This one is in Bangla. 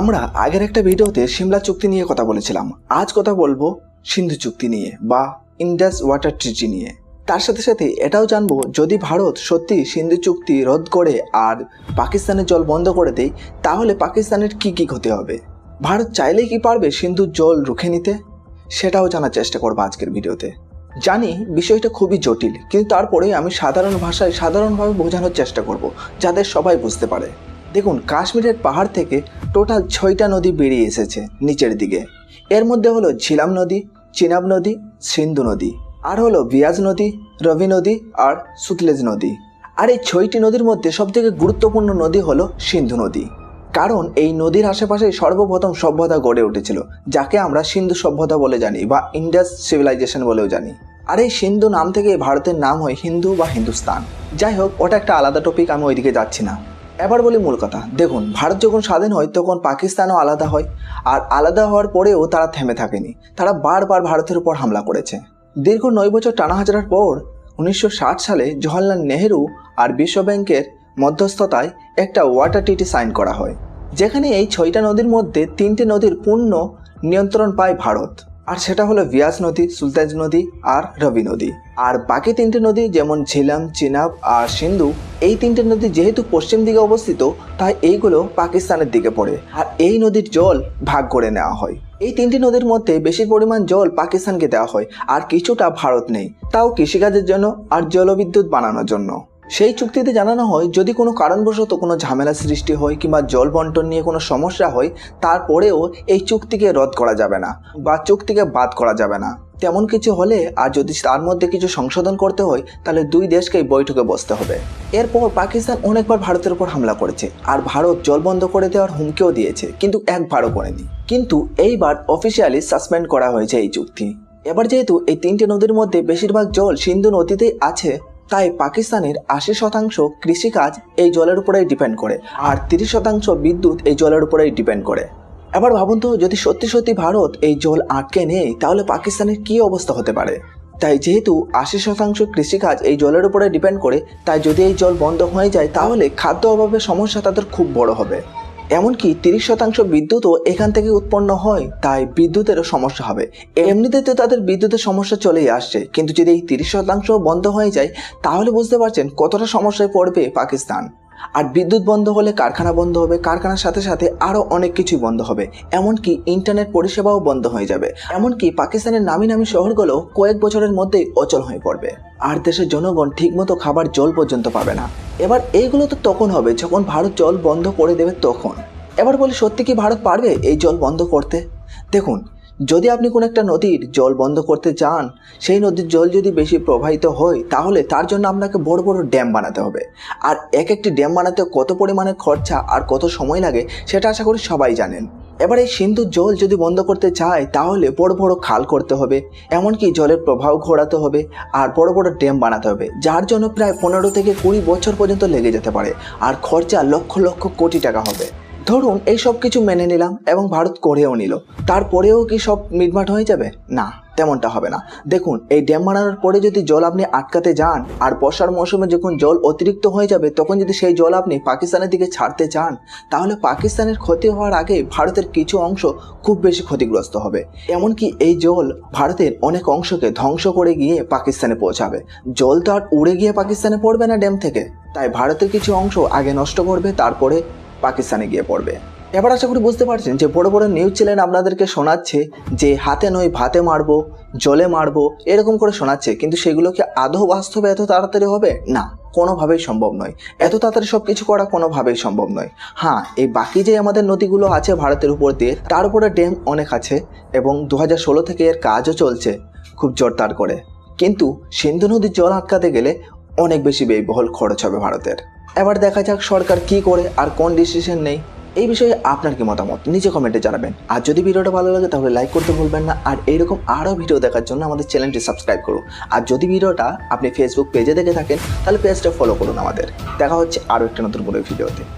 আমরা আগের একটা ভিডিওতে সিমলা চুক্তি নিয়ে কথা বলেছিলাম। আজ কথা বলব সিন্ধু চুক্তি নিয়ে বা ইন্ডাস ওয়াটার ট্রিটি নিয়ে। তার সাথে সাথে এটাও জানব যদি ভারত সত্যি সিন্ধু চুক্তি রদ করে আর পাকিস্তানের জল বন্ধ করে দেয়, তাহলে পাকিস্তানের কি কি ক্ষতি হবে? ভারত চাইলেই কি পারবে সিন্ধুর জল রুখে নিতে? সেটাও জানার চেষ্টা করব আজকের ভিডিওতে। জানি বিষয়টা খুবই জটিল, কিন্তু তারপরে আমি সাধারণ ভাষায় সাধারণভাবে বোঝানোর চেষ্টা করব যাদের সবাই বুঝতে পারে। দেখুন, কাশ্মীরের পাহাড় থেকে টোটাল ছয়টা নদী বেরিয়ে এসেছে নিচের দিকে। এর মধ্যে হলো ঝিলাম নদী, চিনাব নদী, সিন্ধু নদী। আর হলো বিয়াজ নদী, রবি নদী আর সুতলেজ নদী। আর এই ছয়টি নদীর মধ্যে সবথেকে গুরুত্বপূর্ণ নদী হলো সিন্ধু নদী। কারণ এই নদীর আশেপাশে সর্বপ্রথম সভ্যতা গড়ে উঠেছিল, যাকে আমরা সিন্ধু সভ্যতা বলে জানি বা ইন্ডাস সিভিলাইজেশন বলেও জানি। আর এই সিন্ধু নাম থেকে ভারতের নাম হয় হিন্দু বা হিন্দুস্তান। যাই হোক, ওটা একটা আলাদা টপিক আমি ওইদিকে যাচ্ছি না। এবার বলি মূল কথা। দেখুন, ভারত যখন স্বাধীন হয়, তখন পাকিস্তানও আলাদা হয়, আর আলাদা হওয়ার পরেও তারা থেমে থাকেনি। তারা বারবার ভারতের উপর হামলা করেছে। দীর্ঘ নয় বছর টানা হাজারার পর, উনিশশো ষাট সালে জওহরলাল নেহেরু আর বিশ্ব ব্যাংকের মধ্যস্থতায় একটা ওয়াটার টিটি সাইন করা হয়, যেখানে এই ছয়টা নদীর মধ্যে তিনটে নদীর পূর্ণ নিয়ন্ত্রণ পায় ভারত। আর সেটা হলো বিয়াস নদী সুলতাজ নদী আর রবি নদী। আর বাকি তিনটি নদী যেমন ঝিলাম, চিনাব আর সিন্ধু, এই তিনটে নদী যেহেতু পশ্চিম দিকে অবস্থিত, তাই এইগুলো পাকিস্তানের দিকে পড়ে। আর এই নদীর জল ভাগ করে নেওয়া হয়। এই তিনটি নদীর মধ্যে বেশি পরিমাণ জল পাকিস্তানকে দেওয়া হয়, আর কিছুটা ভারত নেই। তাও কৃষিকাজের জন্য আর জলবিদ্যুৎ বানানোর জন্য। সেই চুক্তিতে জানানো হয়, যদি কোনো কারণবশত কোনো ঝামেলা সৃষ্টি হয় কিংবা জল বন্টন নিয়ে কোনো সমস্যা হয়, তারপরেও এই চুক্তিকে রদ করা যাবে না বা চুক্তিকে বাদ করা যাবে না। তেমন কিছু হলে আর যদি তার মধ্যে কিছু সংশোধন করতে হয়, তাহলে দুই দেশকেই বৈঠকে বসতে হবে। এরপর পাকিস্তান অনেকবার ভারতের উপর হামলা করেছে আর ভারত জল বন্ধ করে দেওয়ার হুমকিও দিয়েছে, কিন্তু একবারও করেনি। কিন্তু এইবার অফিসিয়ালি সাসপেন্ড করা হয়েছে এই চুক্তি। এবার যেহেতু এই তিনটে নদীর মধ্যে বেশিরভাগ জল সিন্ধু নদীতেই আছে তাই পাকিস্তানের আশি শতাংশ কৃষিকাজ এই জলের উপরেই ডিপেন্ড করে, আর তিরিশ শতাংশ বিদ্যুৎ এই জলের উপরেই ডিপেন্ড করে। এবার ভাবুন তো, যদি সত্যি সত্যি ভারত এই জল আটকে নেই তাহলে পাকিস্তানের কী অবস্থা হতে পারে? তাই যেহেতু আশি শতাংশ কৃষিকাজ এই জলের উপরে ডিপেন্ড করে, তাই যদি এই জল বন্ধ হয়ে যায়, তাহলে খাদ্য অভাবের সমস্যা তাদের খুব বড় হবে। এমনকি তিরিশ শতাংশ বিদ্যুৎও এখান থেকে উৎপন্ন হয়, তাই বিদ্যুতেরও সমস্যা হবে। এমনিতে তো তাদের বিদ্যুতের সমস্যা চলেই আসছে, কিন্তু যদি এই তিরিশ শতাংশ বন্ধ হয়ে যায়, তাহলে বুঝতে পারছেন কতটা সমস্যায় পড়বে পাকিস্তান। আর বিদ্যুৎ বন্ধ হলে কারখানা বন্ধ হবে, কারখানার সাথে সাথে আরও অনেক কিছুই বন্ধ হবে। এমনকি ইন্টারনেট পরিষেবাও বন্ধ হয়ে যাবে। এমনকি পাকিস্তানের নামি নামি শহরগুলো কয়েক বছরের মধ্যেই অচল হয়ে পড়বে। আর দেশের জনগণ ঠিকমতো খাবার জল পর্যন্ত পাবে না। এবার এইগুলো তো তখন হবে, যখন ভারত জল বন্ধ করে দেবে তখন। এবার বলি, সত্যি কি ভারত পারবে এই জল বন্ধ করতে? দেখুন যদি আপনি কোনো একটা নদীর জল বন্ধ করতে চান, সেই নদীর জল যদি বেশি প্রবাহিত হয়, তাহলে তার জন্য আপনাকে বড় বড় ড্যাম বানাতে হবে। আর এক একটি ড্যাম বানাতে কত পরিমাণে খরচা আর কত সময় লাগে, সেটা আশা করি সবাই জানেন। এবার এই সিন্ধুর জল যদি বন্ধ করতে চায়, তাহলে বড় বড় খাল করতে হবে, এমনকি জলের প্রভাব ঘোরাতে হবে, আর বড় বড় ড্যাম বানাতে হবে, যার জন্য প্রায় পনেরো থেকে কুড়ি বছর পর্যন্ত লেগে যেতে পারে, আর খরচা লক্ষ লক্ষ কোটি টাকা হবে। ধরুন, এই সব কিছু মেনে নিলাম এবং ভারত করেও নিল। তারপরেও কি সব মিটমাট হয়ে যাবে? না, তেমনটা হবে না। দেখুন, এই ড্যাম বানানোর পরে যদি জল আপনি আটকাতে যান, আর বর্ষার মৌসুমে যখন জল অতিরিক্ত হয়ে যাবে, তখন যদি সেই জল আপনি পাকিস্তানের দিকে ছাড়তে চান, তাহলে পাকিস্তানের ক্ষতি হওয়ার আগে ভারতের কিছু অংশ খুব বেশি ক্ষতিগ্রস্ত হবে। এমনকি এই জল ভারতের অনেক অংশকে ধ্বংস করে গিয়ে পাকিস্তানে পৌঁছাবে। জল তো আর উড়ে গিয়ে পাকিস্তানে পড়বে না ড্যাম থেকে। তাই ভারতের কিছু অংশ আগে নষ্ট করবে, তারপরে পাকিস্তানে গিয়ে পড়বে। এবার আশা করি বুঝতে পারছেন যে বড় বড় নিউজ চ্যানেল আপনাদেরকে শোনাচ্ছে যে হাতে নয় ভাতে মারবো, জলে মারবো, এরকম করে শোনাচ্ছে, কিন্তু সেগুলোকে আদৌ বাস্তবে এত তাড়াতাড়ি হবে? না, কোনোভাবেই সম্ভব নয়। এত তাড়াতাড়ি সব কিছু করা কোনোভাবেই সম্ভব নয়। হ্যাঁ এই বাকি যে আমাদের নদীগুলো আছে ভারতের উপর দিয়ে, তার উপরে ড্যাম অনেক আছে এবং দু থেকে এর কাজও চলছে খুব জোরদার করে। কিন্তু সিন্ধু নদীর জল আটকাতে গেলে অনেক বেশি ব্যয়বহুল খরচ হবে ভারতের। এবার দেখা যাক সরকার কি করে আর কোন ডিসিশন নেই এই বিষয়ে আপনার কি মতামত? নিচে কমেন্টে জানাবেন। আর যদি ভিডিওটা ভালো লাগে তাহলে লাইক করতে ভুলবেন না। আর এইরকম আরও ভিডিও দেখার জন্য আমাদের চ্যানেলটি সাবস্ক্রাইব করুন। আর যদি ভিডিওটা আপনি ফেসবুক পেজে দেখে থাকেন, তাহলে পেজটা ফলো করুন আমাদের। দেখা হচ্ছে আরও একটা নতুন কোনো ভিডিওতে